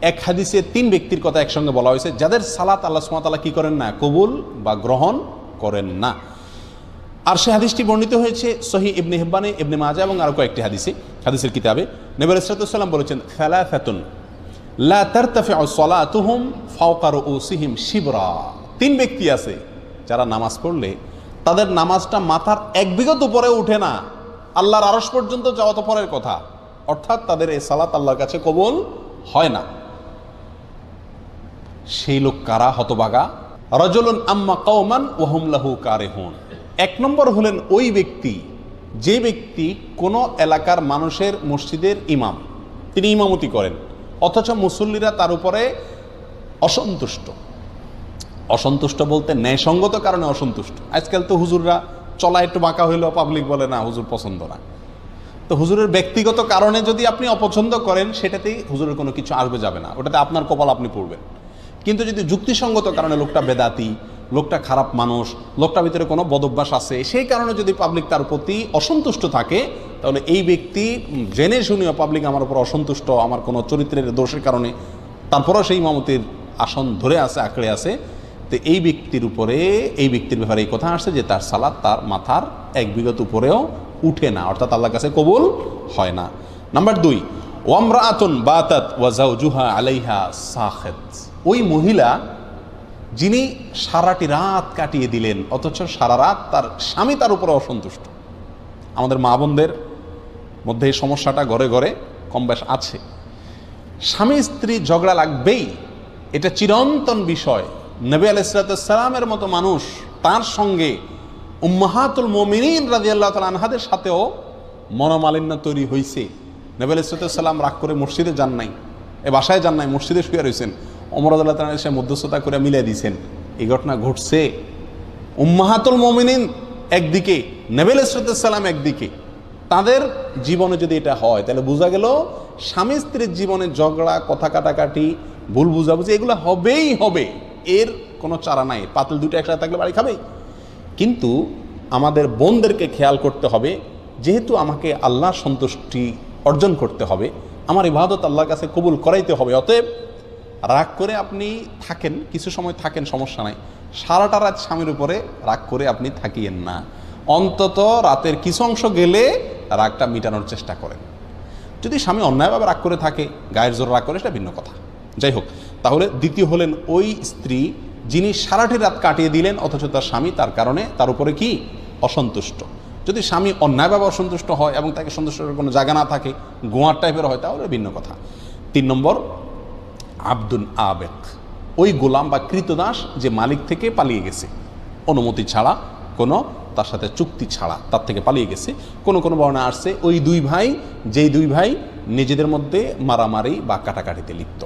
এক হাদিসে তিন ব্যক্তির কথা একসঙ্গে বলা হয়েছে, যাদের সালাত আল্লাহ সুমাতালা কি করেন না, কবুল বা গ্রহণ করেন না। আর সে হাদিসটি বর্ণিত হয়েছে সহি ইবনে হিব্বানে, ইবনে মাজা এবং আরও কয়েকটি হাদিসে, হাদিসের কিতাবে। নবর ইসরাতুসাল্লাম বলেছেন ফেলা ফেতুন লা তারতাফি সলাতুহুম ফাওকা রুসিহিম শিবরা। তিন ব্যক্তি আছে যারা নামাজ পড়লে, তাদের নামাজটা মাথার এক বিগত উপরে উঠে না। আল্লাহর আরস পর্যন্ত যাওয়া তো পরের কথা। অর্থাৎ তাদের এই সালাত আল্লাহর কাছে কবুল হয় না। সেই লোক কারা? হতবাগা। রজলুন আম্মা কৌমান ওহম লাহু কারে হন এক নম্বর হলেন ওই ব্যক্তি, যে ব্যক্তি কোনো এলাকার মানুষের মসজিদের ইমাম। তিনি ইমামতি করেন, অথচ মুসল্লিরা তার উপরে অসন্তুষ্ট। অসন্তুষ্ট বলতে ন্যায়সঙ্গত কারণে অসন্তুষ্ট। আজকাল তো হুজুররা চলা একটু বাঁকা হইলেও পাবলিক বলে, না, হুজুর পছন্দ না। তো হুজুরের ব্যক্তিগত কারণে যদি আপনি অপছন্দ করেন, সেটাতেই হুজুরের কোনো কিছু আসবে, যাবে না। ওটাতে আপনার কপাল আপনি পড়বেন। কিন্তু যদি যুক্তিসঙ্গত কারণে লোকটা বেদাতি, লোকটা খারাপ মানুষ, লোকটার ভিতরে কোনো বদভ্যাস আছে, সেই কারণে যদি পাবলিক তার প্রতি অসন্তুষ্ট থাকে, তাহলে এই ব্যক্তি জেনে শুনেও পাবলিক আমার উপর অসন্তুষ্ট, আমার কোনো চরিত্রের দোষের কারণে তারপরও সেই মামতির আসন ধরে আছে, আঁকড়ে আছে, তো এই ব্যক্তির উপরে, এই ব্যক্তির ব্যাপারে এই কথা আসছে যে তার সালাদ তার মাথার এক বিগত উপরেও উঠে না, অর্থাৎ আল্লাহর কাছে কবুল হয় না। নাম্বার দুই ওয়ামরাআতুন বাতাত ওয়াজাউজুহা আলাইহা সাখেত। ওই মহিলা যিনি সারাটি রাত কাটিয়ে দিলেন, অথচ সারা রাত তার স্বামী তার উপরে অসন্তুষ্ট। আমাদের মা বোনদের মধ্যে এই সমস্যাটা ঘরে ঘরে কম আছে। স্বামী স্ত্রী ঝগড়া লাগবেই, এটা চিরন্তন বিষয়। নবী আলাইসালামের মতো মানুষ, তার সঙ্গে উম্মাহাতুল মমিনিন রাজি আল্লাহ তাল আনহাদের সাথেও মনোমালিন্য তৈরি হয়েছে নবী আলাইসালাম রাগ করে মসজিদে যান নাই। এ বাসায় যান নাই, মসজিদে শুয়ে রয়েছেন অমর আল্লাহ তালা এসে মধ্যস্থতা করে মিলিয়ে দিয়েছেন এই ঘটনা ঘটছে। উম্মাহাতুল মমিনিন একদিকে নবেল সালাম একদিকে। তাদের জীবনে যদি এটা হয়, তাহলে বোঝা গেল স্বামী স্ত্রীর জীবনে ঝগড়া, কথা কাটাকাটি, ভুল বুঝাবুঝি, এগুলো হবেই হবে। এর কোনো চারা নাই। পাতল দুটো একসাথে থাকলে বাড়ি খাবেই কিন্তু আমাদের বোনদেরকে খেয়াল করতে হবে, যেহেতু আমাকে আল্লাহ সন্তুষ্টি অর্জন করতে হবে, আমার ইবাদত আল্লাহর কাছে কবুল করাইতে হবে। অতএব রাগ করে আপনি থাকেন, কিছু সময় থাকেন, সমস্যা নাই। সারাটা রাত স্বামীর উপরে রাগ করে আপনি থাকিয়েন না। অন্তত রাতের কিছু অংশ গেলে রাগটা মিটানোর চেষ্টা করেন। যদি স্বামী অন্যায়ভাবে রাগ করে থাকে, গায়ের জোর রাগ করে, সেটা ভিন্ন কথা। যাই হোক, তাহলে দ্বিতীয় হলেন ওই স্ত্রী যিনি সারাটি রাত কাটিয়ে দিলেন, অথচ তার স্বামী তার কারণে তার উপরে কি? অসন্তুষ্ট। যদি স্বামী অন্যায়ভাবে অসন্তুষ্ট হয় এবং তাকে সন্তুষ্ট করার কোনো জায়গা না থাকে, গোয়ার টাইপের হয়, তাহলে ভিন্ন কথা। তিন নম্বর আব্দুল আবেক ওই গোলাম বা কৃতদাস যে মালিক থেকে পালিয়ে গেছে। অনুমতি ছাড়া, কোনো তার সাথে চুক্তি ছাড়া তার থেকে পালিয়ে গেছে। কোনো কোনো বর্ণা আসছে, ওই দুই ভাই, যেই দুই ভাই নিজেদের মধ্যে মারামারি বা কাটাকাটিতে লিপ্ত।